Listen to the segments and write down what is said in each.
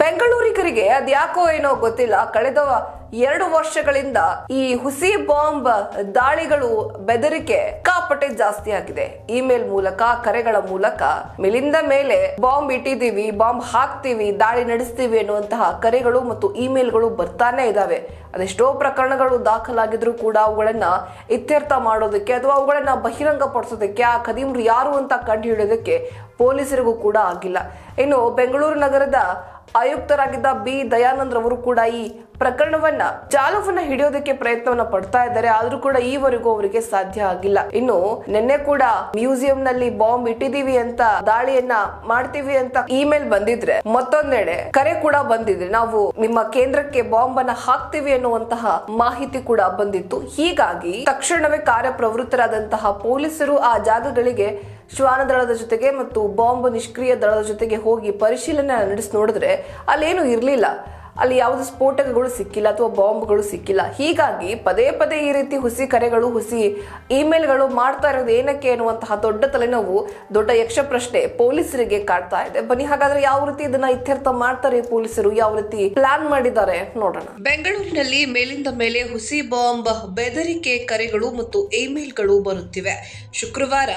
ಬೆಂಗಳೂರಿಗರಿಗೆ ಅದ್ಯಾಕೋ ಏನೋ ಗೊತ್ತಿಲ್ಲ. ಕಳೆದ ಎರಡು ವರ್ಷಗಳಿಂದ ಈ ಹುಸಿ ಬಾಂಬ್ ದಾಳಿಗಳು ಬೆದರಿಕೆ ಕಾಪಟೆ ಜಾಸ್ತಿ ಆಗಿದೆ. ಇಮೇಲ್ ಮೂಲಕ, ಕರೆಗಳ ಮೂಲಕ ಮೇಲಿಂದ ಮೇಲೆ ಬಾಂಬ್ ಇಟ್ಟಿದ್ದೀವಿ, ಬಾಂಬ್ ಹಾಕ್ತೀವಿ, ದಾಳಿ ನಡೆಸ್ತೀವಿ ಅನ್ನುವಂತಹ ಕರೆಗಳು ಮತ್ತು ಇಮೇಲ್ಗಳು ಬರ್ತಾನೆ ಇದಾವೆ. ಅದೆಷ್ಟೋ ಪ್ರಕರಣಗಳು ದಾಖಲಾಗಿದ್ರು ಕೂಡ ಅವುಗಳನ್ನ ಇತ್ಯರ್ಥ ಮಾಡೋದಕ್ಕೆ ಅಥವಾ ಅವುಗಳನ್ನ ಬಹಿರಂಗ ಪಡಿಸೋದಕ್ಕೆ ಆ ಕದೀಮ್ರು ಯಾರು ಅಂತ ಕಂಡು ಹಿಡಿಯೋದಕ್ಕೆ ಪೊಲೀಸರಿಗೂ ಕೂಡ ಆಗಿಲ್ಲ. ಇನ್ನು ಬೆಂಗಳೂರು ನಗರದ ಆಯುಕ್ತರಾಗಿದ್ದ ಬಿ. ದಯಾನಂದ್ರವರು ಕೂಡ ಈ ಪ್ರಕರಣವನ್ನ, ಜಾಲವನ್ನ ಹಿಡಿಯೋದಕ್ಕೆ ಪ್ರಯತ್ನವನ್ನ ಪಡ್ತಾ ಇದ್ದಾರೆ. ಆದ್ರೂ ಕೂಡ ಈವರೆಗೂ ಅವರಿಗೆ ಸಾಧ್ಯ ಆಗಿಲ್ಲ. ಇನ್ನು ನಿನ್ನೆ ಕೂಡ ಮ್ಯೂಸಿಯಂ ನಲ್ಲಿ ಬಾಂಬ್ ಇಟ್ಟಿದೀವಿ ಅಂತ, ದಾಳಿಯನ್ನ ಮಾಡ್ತೀವಿ ಅಂತ ಇಮೇಲ್ ಬಂದಿದ್ರೆ, ಮತ್ತೊಂದೆಡೆ ಕರೆ ಕೂಡ ಬಂದಿದ್ರೆ ನಾವು ನಿಮ್ಮ ಕೇಂದ್ರಕ್ಕೆ ಬಾಂಬ್ ಅನ್ನ ಹಾಕ್ತಿವಿ ಅನ್ನುವಂತಹ ಮಾಹಿತಿ ಕೂಡ ಬಂದಿತ್ತು. ಹೀಗಾಗಿ ತಕ್ಷಣವೇ ಕಾರ್ಯಪ್ರವೃತ್ತರಾದಂತಹ ಪೊಲೀಸರು ಆ ಜಾಗಗಳಿಗೆ ಶ್ವಾನ ದಳದ ಜೊತೆಗೆ ಮತ್ತು ಬಾಂಬ್ ನಿಷ್ಕ್ರಿಯ ದಳದ ಜೊತೆಗೆ ಹೋಗಿ ಪರಿಶೀಲನೆ ನಡೆಸಿ ನೋಡಿದ್ರೆ ಅಲ್ಲೇನು ಇರಲಿಲ್ಲ. ಅಲ್ಲಿ ಯಾವುದು ಸ್ಫೋಟಕಗಳು ಸಿಕ್ಕಿಲ್ಲ ಅಥವಾ ಬಾಂಬ್ಗಳು ಸಿಕ್ಕಿಲ್ಲ. ಹೀಗಾಗಿ ಪದೇ ಪದೇ ಈ ರೀತಿ ಹುಸಿ ಕರೆಗಳು, ಹುಸಿ ಇಮೇಲ್ಗಳು ಮಾಡ್ತಾ ಇರೋದು ಏನಕ್ಕೆ ಅನ್ನುವಂತಹ ದೊಡ್ಡ ತಲೆನೋವು, ದೊಡ್ಡ ಯಕ್ಷ ಪ್ರಶ್ನೆ ಪೊಲೀಸರಿಗೆ ಕಾಡ್ತಾ ಇದೆ. ಬನ್ನಿ, ಹಾಗಾದ್ರೆ ಯಾವ ರೀತಿ ಇದನ್ನ ಇತ್ಯರ್ಥ ಮಾಡ್ತಾರೆ ಪೊಲೀಸರು? ಯಾವ ರೀತಿ ಪ್ಲಾನ್ ಮಾಡಿದ್ದಾರೆ? ನೋಡೋಣ. ಬೆಂಗಳೂರಿನಲ್ಲಿ ಮೇಲಿಂದ ಮೇಲೆ ಹುಸಿ ಬಾಂಬ್, ಬೆದರಿಕೆ ಕರೆಗಳು ಮತ್ತು ಇಮೇಲ್ಗಳು ಬರುತ್ತಿವೆ. ಶುಕ್ರವಾರ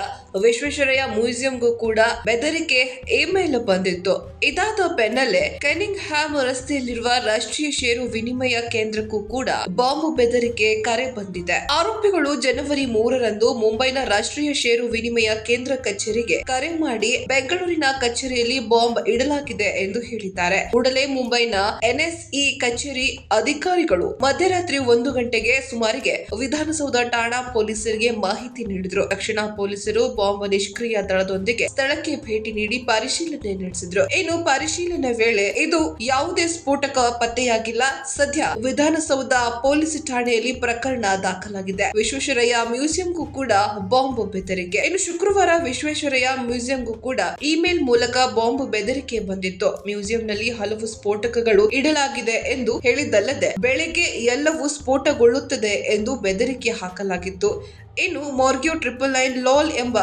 ವಿಶ್ವೇಶ್ವರಯ್ಯ ಮ್ಯೂಸಿಯಂಗೂ ಕೂಡ ಬೆದರಿಕೆ ಇಮೇಲ್ ಬಂದಿತ್ತು. ಇದಾದ ಬೆನ್ನಲ್ಲೇ ಕೆನಿಂಗ್ ಹ್ಯಾಮ್ ರಸ್ತೆಯಲ್ಲಿರುವ ರಾಷ್ಟ್ರೀಯ ಷೇರು ವಿನಿಮಯ ಕೇಂದ್ರಕ್ಕೂ ಕೂಡ ಬಾಂಬ್ ಬೆದರಿಕೆ ಕರೆ ಬಂದಿದೆ. ಆರೋಪಿಗಳು ಜನವರಿ ಮೂರರಂದು ಮುಂಬೈನ ರಾಷ್ಟ್ರೀಯ ಷೇರು ವಿನಿಮಯ ಕೇಂದ್ರ ಕಚೇರಿಗೆ ಕರೆ ಮಾಡಿ ಬೆಂಗಳೂರಿನ ಕಚೇರಿಯಲ್ಲಿ ಬಾಂಬ್ ಇಡಲಾಗಿದೆ ಎಂದು ಹೇಳಿದ್ದಾರೆ. ಕೂಡಲೇ ಮುಂಬೈನ ಎನ್ಎಸ್ಇ ಕಚೇರಿ ಅಧಿಕಾರಿಗಳು ಮಧ್ಯರಾತ್ರಿ ಒಂದು ಗಂಟೆಗೆ ಸುಮಾರಿಗೆ ವಿಧಾನಸೌಧ ಠಾಣಾ ಪೊಲೀಸರಿಗೆ ಮಾಹಿತಿ ನೀಡಿದ್ರು. ತಕ್ಷಣ ಪೊಲೀಸರು ಬಾಂಬ್ ನಿಷ್ಕ್ರಿಯ ದಳದೊಂದಿಗೆ ಸ್ಥಳಕ್ಕೆ ಭೇಟಿ ನೀಡಿ ಪರಿಶೀಲನೆ ನಡೆಸಿದ್ರು. ಇನ್ನು ಪರಿಶೀಲನೆ ವೇಳೆ ಇದು ಯಾವುದೇ ಸ್ಫೋಟಕ ಪತ್ತೆಯಾಗಿಲ್ಲ ಸದ್ಯ ವಿಧಾನಸೌಧ ಪೊಲೀಸ್ ಠಾಣೆಯಲ್ಲಿ ಪ್ರಕರಣ ದಾಖಲಾಗಿದೆ. ವಿಶ್ವೇಶ್ವರಯ್ಯ ಮ್ಯೂಸಿಯಂಗೂ ಕೂಡ ಬಾಂಬ್ ಬೆದರಿಕೆ. ಇನ್ನು ಶುಕ್ರವಾರ ವಿಶ್ವೇಶ್ವರಯ್ಯ ಮ್ಯೂಸಿಯಂಗೂ ಕೂಡ ಇಮೇಲ್ ಮೂಲಕ ಬಾಂಬ್ ಬೆದರಿಕೆ ಬಂದಿತ್ತು. ಮ್ಯೂಸಿಯಂನಲ್ಲಿ ಹಲವು ಸ್ಫೋಟಕಗಳು ಇಡಲಾಗಿದೆ ಎಂದು ಹೇಳಿದ್ದಲ್ಲದೆ, ಬೆಳಿಗ್ಗೆ ಎಲ್ಲವೂ ಸ್ಫೋಟಗೊಳ್ಳುತ್ತದೆ ಎಂದು ಬೆದರಿಕೆ ಹಾಕಲಾಗಿತ್ತು. ಇನ್ನು ಮಾರ್ಗ್ಯೋ ಟ್ರಿಪಲ್ ನೈನ್ ಲಾಲ್ ಎಂಬ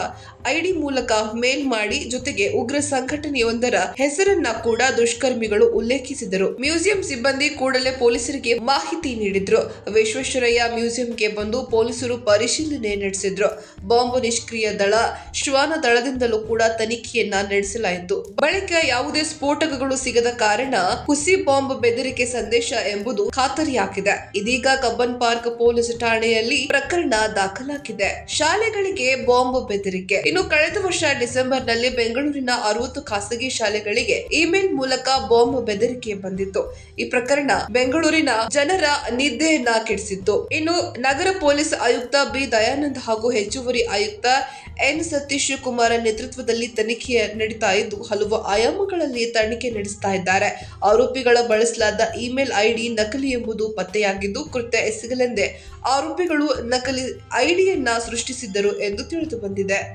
ಐಡಿ ಮೂಲಕ ಮೇಲ್ ಮಾಡಿ ಜೊತೆಗೆ ಉಗ್ರ ಸಂಘಟನೆಯೊಂದರ ಹೆಸರನ್ನ ಕೂಡ ದುಷ್ಕರ್ಮಿಗಳು ಉಲ್ಲೇಖಿಸಿದರು. ಮ್ಯೂಸಿಯಂ ಸಿಬ್ಬಂದಿ ಕೂಡಲೇ ಪೊಲೀಸರಿಗೆ ಮಾಹಿತಿ ನೀಡಿದ್ರು. ವಿಶ್ವೇಶ್ವರಯ್ಯ ಮ್ಯೂಸಿಯಂಗೆ ಬಂದು ಪೊಲೀಸರು ಪರಿಶೀಲನೆ ನಡೆಸಿದ್ರು. ಬಾಂಬ್ ನಿಷ್ಕ್ರಿಯ ದಳ, ಶ್ವಾನ ದಳದಿಂದಲೂ ಕೂಡ ತನಿಖೆಯನ್ನ ನಡೆಸಲಾಯಿತು. ಬಳಿಕ ಯಾವುದೇ ಸ್ಫೋಟಕಗಳು ಸಿಗದ ಕಾರಣ ಹುಸಿ ಬಾಂಬ್ ಬೆದರಿಕೆ ಸಂದೇಶ ಎಂಬುದು ಖಾತರಿಯಾಗಿದೆ. ಇದೀಗ ಕಬ್ಬನ್ ಪಾರ್ಕ್ ಪೊಲೀಸ್ ಠಾಣೆಯಲ್ಲಿ ಪ್ರಕರಣ ದಾಖಲಾಗಿದೆ. ಶಾಲೆಗಳಿಗೆ ಬಾಂಬ್ ಬೆದರಿಕೆ. ಇನ್ನು ಕಳೆದ ವರ್ಷ ಡಿಸೆಂಬರ್ನಲ್ಲಿ ಬೆಂಗಳೂರಿನ ಅರವತ್ತು ಖಾಸಗಿ ಶಾಲೆಗಳಿಗೆ ಇಮೇಲ್ ಮೂಲಕ ಬಾಂಬ್ ಬೆದರಿಕೆ ಬಂದಿತ್ತು. ಈ ಪ್ರಕರಣ ಬೆಂಗಳೂರಿನ ಜನರ ನಿದ್ದೆಯನ್ನ ಕೆಡಿಸಿತ್ತು. ಇನ್ನು ನಗರ ಪೊಲೀಸ್ ಆಯುಕ್ತ ಬಿ. ದಯಾನಂದ್ ಹಾಗೂ ಹೆಚ್ಚುವರಿ ಆಯುಕ್ತ ಎನ್. ಸತೀಶ್ ಕುಮಾರ್ ನೇತೃತ್ವದಲ್ಲಿ ತನಿಖೆ ನಡೀತಾ ಇದ್ದು, ಹಲವು ಆಯಾಮಗಳಲ್ಲಿ ತನಿಖೆ ನಡೆಸ್ತಾ ಇದ್ದಾರೆ. ಆರೋಪಿಗಳ ಬಳಸಲಾದ ಇಮೇಲ್ ಐಡಿ ನಕಲಿ ಎಂಬುದು ಪತ್ತೆಯಾಗಿದ್ದು, ಕೃತ್ಯ ಎಸಗಲೆಂದೇ ಆರೋಪಿಗಳು ನಕಲಿ ಐಡಿಯನ್ನ ಸೃಷ್ಟಿಸಿದ್ದರು ಎಂದು ತಿಳಿದು ಬಂದಿದೆ.